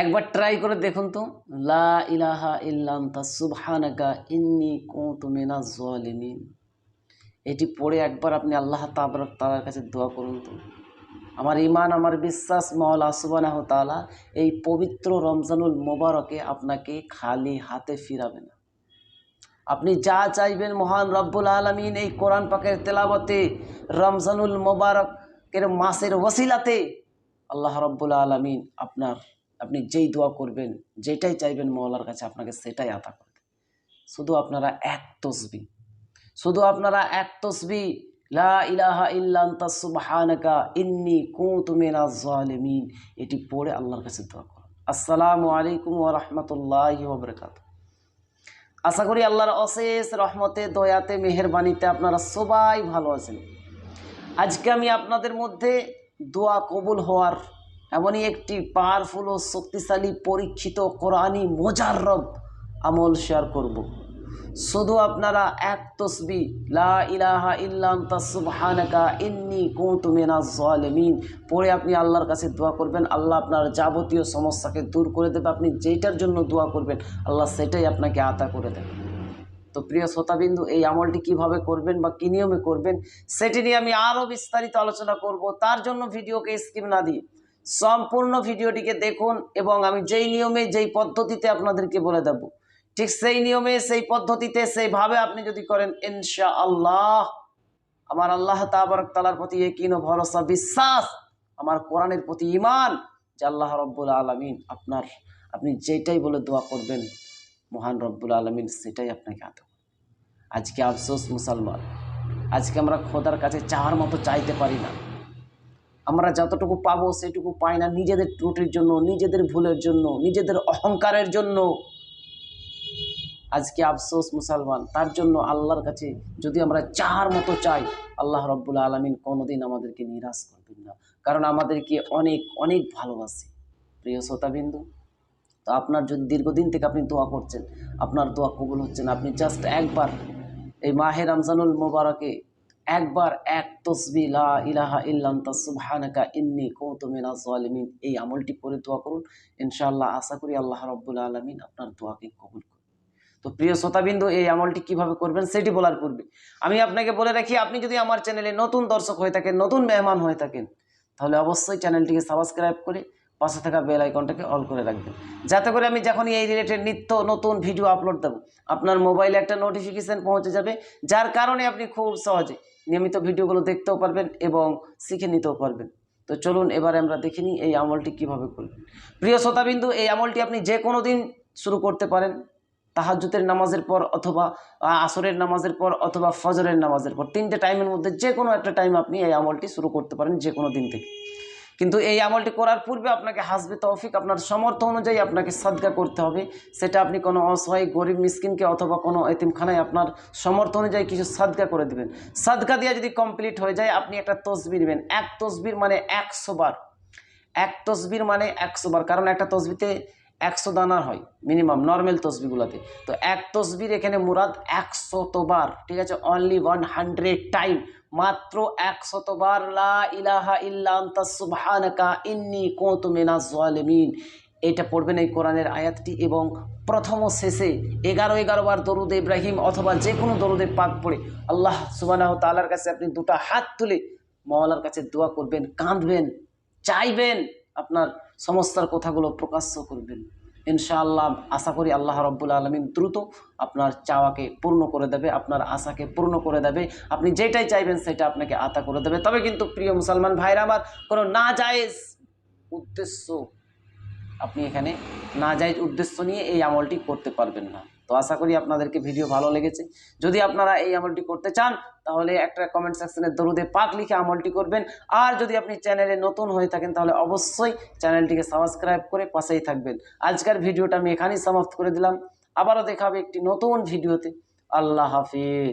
একবার ট্রাই করে দেখুন তো। লা ইলাহা ইল্লান্তা সুবহানাকা ইন্নি কুনতু মিনাজ জালিমিন এটি পড়ে একবার আপনি আল্লাহ তাবারক তাআলার কাছে দোয়া করুন তো। আমার ইমান আমার বিশ্বাস, মওলা সুবহানাহু তাআলা, এই পবিত্র রমজানুল মোবারকে আপনাকে খালি হাতে ফিরাবে না। আপনি যা চাইবেন মহান রব্বুল আলমিন এই কোরআন পাকের তেলাবতে রমজানুল মোবারকের মাসের ওসিলাতে আল্লাহ রব্বুল আলমিন আপনার আপনি যেই দোয়া করবেন, যেটাই চাইবেন মওলার কাছে আপনাকে সেটাই আতা করবে। শুধু আপনারা এক তসবি, শুধু আপনারা এক তসবি, লা ইলাহা ইন্নি এটি পড়ে আল্লাহর কাছে দোয়া করুন। আসসালামু আলাইকুম ওয়া রাহমাতুল্লাহি আশা করি আল্লাহর অশেষ রহমতে, দয়াতে, মেহেরবানিতে আপনারা সবাই ভালো আছেন। আজকে আমি আপনাদের মধ্যে দোয়া কবুল হওয়ার এমনই একটি পাওয়ারফুল ও শক্তিশালী, পরীক্ষিত, কোরআনি, মোজাররব আমল শেয়ার করব। শুধু আপনারা এক তসবি, লা ইলাহা ইল্লাম ইন্নি আপনি আল্লাহর কাছে দোয়া করবেন। আল্লাহ আপনার যাবতীয় সমস্যাকে দূর করে দেবে। আপনি যেটার জন্য দোয়া করবেন, আল্লাহ সেটাই আপনাকে আতা করে দেবে। তো প্রিয় শ্রোতাবিন্দু, এই আমলটি কীভাবে করবেন বা কী নিয়মে করবেন, সেটি নিয়ে আমি আরও বিস্তারিত আলোচনা করব। তার জন্য ভিডিওকে স্কিপ না দিয়ে সম্পূর্ণ ভিডিওটিকে দেখুন এবং আমি যেই নিয়মে, যেই পদ্ধতিতে আপনাদেরকে বলে দেব, ঠিক সেই নিয়মে, সেই পদ্ধতিতে, সেইভাবে আপনি যদি করেন ইনশা আল্লাহ আমার আল্লাহ তাবারক তালার প্রতি একিন ভরসা, বিশ্বাস আমার কোরআনের প্রতি ইমান যে আল্লাহ রব্বুল আলমিন আপনার, আপনি যেটাই বলে দোয়া করবেন, মহান রব্বুল আলমিন সেটাই আপনাকে আত আজকে আফসোস মুসলমান, আজকে আমরা খোদার কাছে চাওয়ার মতো চাইতে পারি না। আমরা যতটুকু পাবো সেটুকু পাই না নিজেদের ত্রুটির জন্য, নিজেদের ভুলের জন্য, নিজেদের অহংকারের জন্য। আজকে আফসোস মুসলমান, তার জন্য আল্লাহর কাছে যদি আমরা চার মতো চাই, আল্লাহ রব্বুল আলমিন কোনোদিন আমাদেরকে নিরাশ করবেন না। কারণ আমাদেরকে অনেক অনেক ভালোবাসে। প্রিয় শ্রোতাবিন্দু, তো আপনার যদি দীর্ঘদিন থেকে আপনি দোয়া করছেন, আপনার দোয়া কবুল হচ্ছে না, আপনি জাস্ট একবার এই মাহে রমজানুল মোবারকে একবার এক তসবি, লা ইলাহা ইল্লান্তা সুবহানাকা ইন্নি কুনতু মিনাজ জালিমিন। এই আমলটি করে দোয়া করুন। ইনশাআল্লাহ আশা করি আল্লাহ রাব্বুল আলামিন আপনার দোয়াকে কবুল করুন তো প্রিয় শ্রোতাবিন্দু, এই আমলটি কীভাবে করবেন সেটি বলার পূর্বে আমি আপনাকে বলে রাখি, আপনি যদি আমার চ্যানেলে নতুন দর্শক হয়ে থাকেন, নতুন মেহমান হয়ে থাকেন, তাহলে অবশ্যই চ্যানেলটিকে সাবস্ক্রাইব করে পাশে থাকা বেল আইকনটাকে অল করে রাখবেন। যাতে করে আমি যখনই এই রিলেটেড নিত্য নতুন ভিডিও আপলোড দেবো, আপনার মোবাইলে একটা নোটিফিকেশান পৌঁছে যাবে, যার কারণে আপনি খুব সহজে নিয়মিত ভিডিওগুলো দেখতেও পারবেন এবং শিখে নিতেও পারবেন। তো চলুন, এবারে আমরা দেখে নিই এই আমলটি কীভাবে করবেন। প্রিয় শ্রোতাবিন্দু, এই আমলটি আপনি যে কোনো দিন শুরু করতে পারেন। তাহাজুতের নামাজের পর অথবা আসরের নামাজের পর অথবা ফজরের নামাজের পর, তিনটে টাইমের মধ্যে যে কোনো একটা টাইম আপনি এই আমলটি শুরু করতে পারেন যে কোনো দিন থেকে। কিন্তু এই আমলটি করার পূর্বে আপনাকে হাসবে তৌফিক, আপনার সমর্থ অনুযায়ী আপনাকে সাদগা করতে হবে। সেটা আপনি কোনো অসহায়, গরিব, মিসকিনকে অথবা কোনো এতিমখানায় আপনার সমর্থ অনুযায়ী কিছু সাদগা করে দেবেন। সাদগা দিয়ে যদি কমপ্লিট হয়ে যায়, আপনি একটা তসবির নেবেন। এক তসবির মানে একশো বার। এক তসবির মানে একশো বার। কারণ একটা তসবিতে একশো দানার হয় মিনিমাম নর্মাল তসবিগুলোতে। তো এক তসবির এখানে মুরাদ একশতবার ঠিক আছে? অনলি ওয়ান হান্ড্রেড টাইম মাত্র একশতবার লা ইলাহা ইল্লা আনতা, সুবহানাকা ইন্নি কুনতু মিনাজ এটা পড়বেন এই কোরআনের আয়াতটি এবং প্রথম শেষে এগারো এগারো বার দরুদ ইব্রাহিম অথবা যে কোনো দরুদে পাক পড়ে আল্লাহ সুবানাহ তালার কাছে আপনি দুটা হাত তুলে মওলার কাছে দোয়া করবেন, কাঁদবেন, চাইবেন আপনার সমস্যার কথাগুলো প্রকাশ্য করবেন। ইনশাআল্লাহ, আশা করি আল্লাহ রব্বুল আলমিন দ্রুত আপনার চাওয়াকে পূর্ণ করে দেবে, আপনার আশাকে পূর্ণ করে দেবে। আপনি যেটাই চাইবেন সেটা আপনাকে আতা করে দেবে। তবে কিন্তু প্রিয় মুসলমান ভাইরা আমার, কোনো না জায়েজ উদ্দেশ্য আপনি এখানে না যায় উদ্দেশ্য নিয়ে এই আমলটি করতে পারবেন না। তো আশা করি আপনাদেরকে ভিডিও ভালো লেগেছে। যদি আপনারা এই আমলটি করতে চান, তাহলে একটা কমেন্ট সেকশনে দরুদে পাক লিখে আমলটি করবেন। আর যদি আপনি চ্যানেলে নতুন হয়ে থাকেন, তাহলে অবশ্যই চ্যানেলটিকে সাবস্ক্রাইব করে পাশেই থাকবেন। আজকের ভিডিওটা আমি এখানেই সমাপ্ত করে দিলাম। আবারও দেখাবে একটি নতুন ভিডিওতে আল্লাহ হাফিজ।